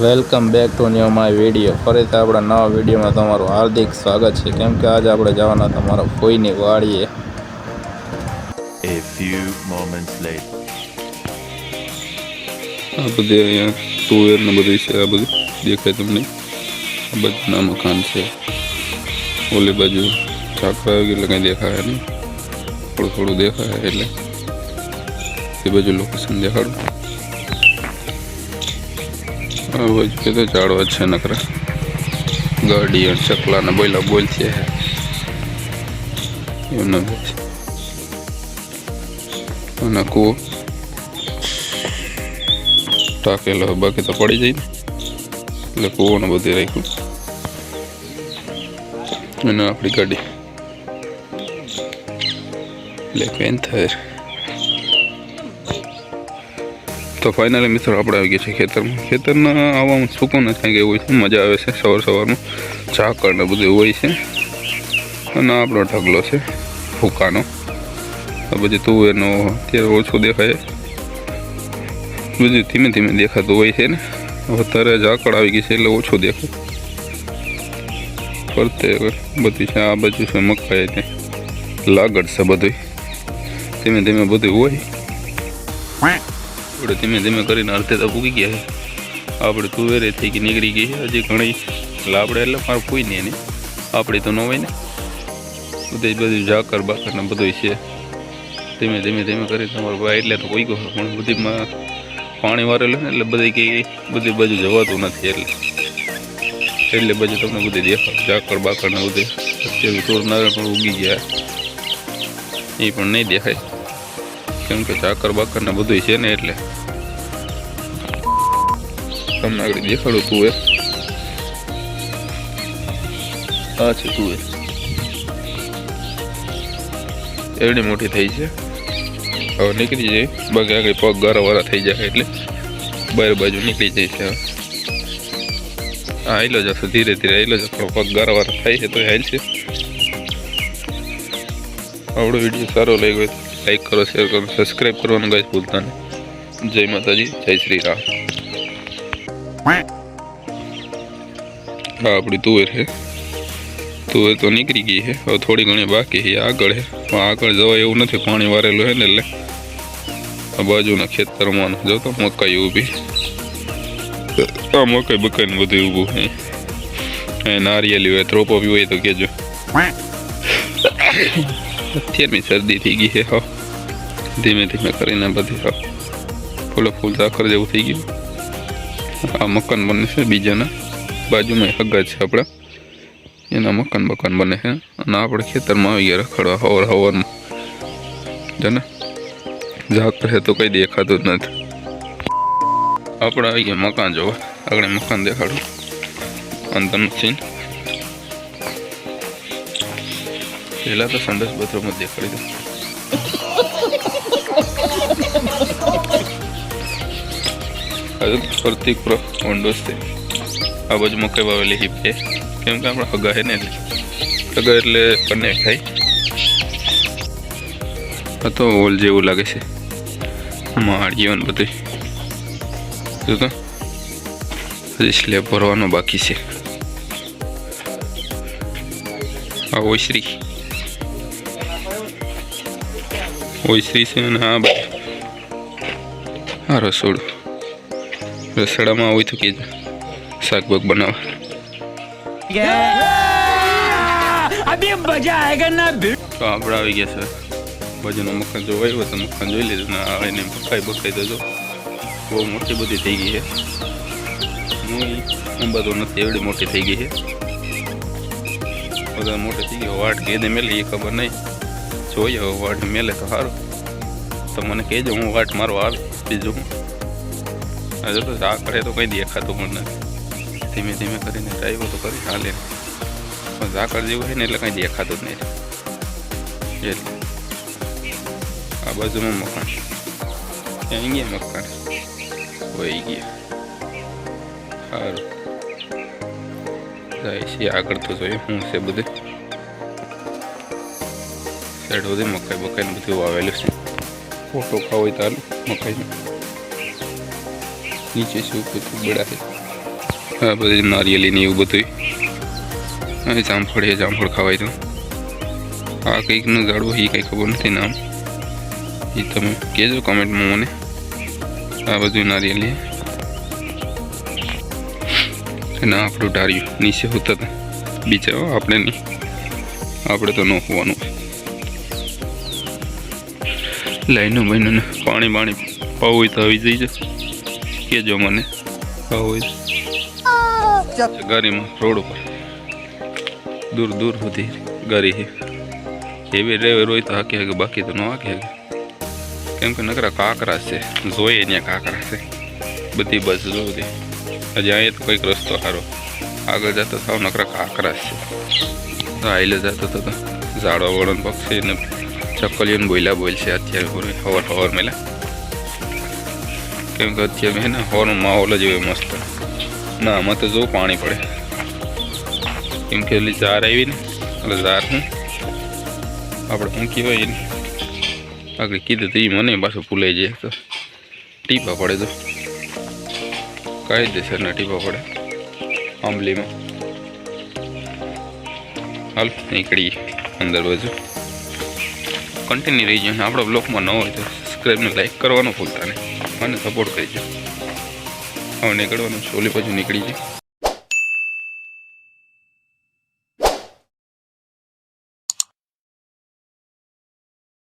Welcome back to new my video. ફરીથી આપણા નવા વિડીયોમાં તમારું હાર્દિક સ્વાગત છે. કેમ કે આજે આપણે જવાના તમારા ફોઈની વાડીએ. A few moments later. આ બધી અહીંયા ટુવેર ને બધી છે આ બધું દેખાય તમને? આ બધા મકાન છે. ઓલી બાજુ ઝાકરા આવી એટલે કંઈ દેખાય નહીં. થોડું થોડું દેખાય એટલે. એ બાજુ લોકેશન દેખાડું. આ બાજુ કે તો ઝાડવા છે નકરા. ગાડી અને ચકલા ને બોયલા બોલ છે. એમના અને કૂવો. ટાંકેલો બાકી તો પડી જાય એટલે એટલે ને બધું રાખ્યું. અને આપણી ગાડી. એટલે પેન્થર તો ફાઇનલી મિત્રો આપણે આવી ગયા છે ખેતરમાં. ખેતરના આવવામાં સુકૂન જ કંઈક એવું છે. મજા આવે છે સવાર સવારમાં. ઝાકળ ને બધું હોય છે. અને આપણો ઢગલો છે આ બધી તુવેરનો અત્યારે ઓછું દેખાય. બધું ધીમે ધીમે દેખાતું હોય છે ને. અત્યારે ઝાકળ આવી ગઈ છે એટલે ઓછું દેખાય. ફરતે બધી છે, આ બાજુ છે મકાઈ છે લાગડ છે બધું ધીમે ધીમે બધું હોય. આપણે ધીમે ધીમે કરીને અર્ધે તો પૂગી ગયા આપણે તુવેરે થઈ ગઈ નીકળી ગઈ હજી ઘણી લાબડે એટલે મારે કોઈ નહીં એની આપણી તો ન હોય ને. બધે બધું ઝાકર ને બધું છે. ધીમે ધીમે ધીમે કરી તમારો ભાઈ એટલે તો કોઈ ગયો. પણ બધીમાં પાણી વારેલું ને એટલે બધી કંઈ બધી બાજુ જવાતું નથી એટલે. એટલે બાજુ તમને બધી દેખાય. ઝાકર બાકર ને બધી. અત્યારે તોરનારા પણ ઉગી ગયા. એ પણ નહીં દેખાય. કેમ કે ચાકર બાકર ને બધું છે ને એટલે. તમને આગળ દેખાડું તું એ. આ છે તું એવડી મોટી થઈ છે. હવે નીકળી જાય. બાકી આગળ પગ ગારા વાળા થઈ જાય એટલે. બાર બાજુ નીકળી જાય છે હા આયલો જશે ધીરે ધીરે આયલો જશે પગ ગારા વાળા થાય છે તો હાલ છે આવડો વીડિયો સારો લાગ્યો લાઈક કરો શેર કરો સબસ્ક્રાઈબ કરવાનું ગાઈસ ભૂલતા નહીં. જય માતાજી, જય શ્રી રામ. હા, આપણી તુવેર છે. તુવેર તો નીકળી ગઈ છે. હવે થોડી ઘણી બાકી છે. આગળ છે. પણ આગળ જવાય એવું નથી. પાણી વારેલું છે ને એટલે આ બાજુના ખેતરમાં જો તો મકાઈ ઊભી. આ મકાઈ બકાઈને બધું ઊભું એ નારિયેલી હોય, ત્રોપો બી હોય તો કહેજો અત્યારની શરદી થઈ ગઈ છે હા ધીમે ધીમે કરીને બધી હો ફૂલો ફૂલ સાખર જેવું થઈ ગયું આ મકાન બને છે બીજાના બાજુમાં હગા છે આપણા એના મકાન બકાન બને છે અને આપણે ખેતરમાં આવી ગયા રખડવા હવાર હવારમાં જો ને ઝાકર છે તો કંઈ દેખાતું જ નથી આપણે આવી ગયા મકાન જોવા આગળ મકાન દેખાડું અંદરનું સીન પહેલાં તો સંદેશ પત્રો જ દેખાડી દઉં ફરતી વિન્ડોઝ છે. આ બાજુ મકાઈ વાવેલી હિપ છે? કેમ કે આપણે હગા હે ને એટલે. હગા એટલે કનેક્ટ થાય. આ તો હોલ જેવું લાગે છે. માળીઓ ને બધું જો તો. હજી સ્લેબ ભરવાનો બાકી છે. આ ઓસરી ઓસરીશું અને આ બધું આ રસોડું. રસોડામાં હોય તો કે શાકભાગ બનાવે. તો આપણે આવી ગયા છે. બાજુનો મકાન જો હોય તો જોઈ લીધું ને એને બકાઈ દેજો બહુ મોટી બધી થઈ ગઈ છે. હું તો નથી એવડી મોટી થઈ ગઈ છે. બધા મોટી થઈ ગઈ વાટ ગેદે મેલી એ ખબર નહીં. જોઈએ, હવે વાટ મેલે તો સારું તો મને કહેજો, હું વાટ મારો આવે, બીજું હું. હજુ તો આ કરે તો કંઈ દેખાતું પણ નથી. ધીમે ધીમે કરીને ડ્રાઈવો તો કરી હાલે. પણ ઝાકળ જેવું હોય ને એટલે કંઈ દેખાતું જ નહીં એટલે આ બાજુમાં મકાન ત્યાં ગયા મકાન વહી ગયા. સારું જાય છે, આગળ તો જોઈએ શું છે બધું. સાઈડ સુધી મકાઈ બકાઈ ને બધું વાવેલું છે. ફોટો ખાવ હોય તો હાલો નીચે શું બધું બડા છે. આ બધી નારિયેલી ને એવું બધું અહીં જામફળ એ જામફળ ખાવાય તો. આ કંઈકનું ઝાડવું એ કંઈ ખબર નથી નામ. એ તમે કહેજો કમેન્ટમાં મને. આ બધું નારિયેલી ના આપણું ઢાર્યું નીચે હોતા હતા. બીજા આપણે નહીં. આપણે તો ન હોવાનું. લાઈનો બહેનોને પાણી પાણી. પાવું હોય તો આવી જઈજો કહેજો મને. પાવું હોય. ગાડીમાં રોડ ઉપર. દૂર દૂર સુધી ગાડી છે હેવી ડ્રાઈવર હોય તો હાકે હાકે બાકી તો ન હાકી હાકે. કેમ કે નકરા કાંકરા છે. જોઈએ ત્યાં કાંકરા છે. બધી બસ જોતી હજી અહીંયા તો કંઈક રસ્તો સારો. આગળ જતો સાવ નકરા કાંકરા છે. તો આઈલે જતો હતો ઝાડવા વળન પક્ષી ને ચક્કલીઓને બોયલા બોલ છે અત્યારે હવાર હવાર મેલા કેમ કે અત્યારે હે ને હવાનો માહોલ જ એવો મસ્ત. ના, આમાં તો જો પાણી પડે. કેમ કે ઓલી ઝાર આવી ને, એટલે ઝાર હું? આપણે શું કહેવાય એને? આગળ કીધું તો એ મને પાછું ભૂલાઈ જાય તો. ટીપા પડે તો. કાયદેસરના ટીપા પડે. આંબલીમાં. હાલ નીકળી અંદર બાજુ. કન્ટિન્યુ જાય આપણા બ્લોગમાં ન હોય તો સબસ્ક્રાઈબને લાઈક કરવાનું ભૂલતા નહીં. મને સપોર્ટ કરજો. હવે નીકળવાનું છે બાજુ નીકળી જાય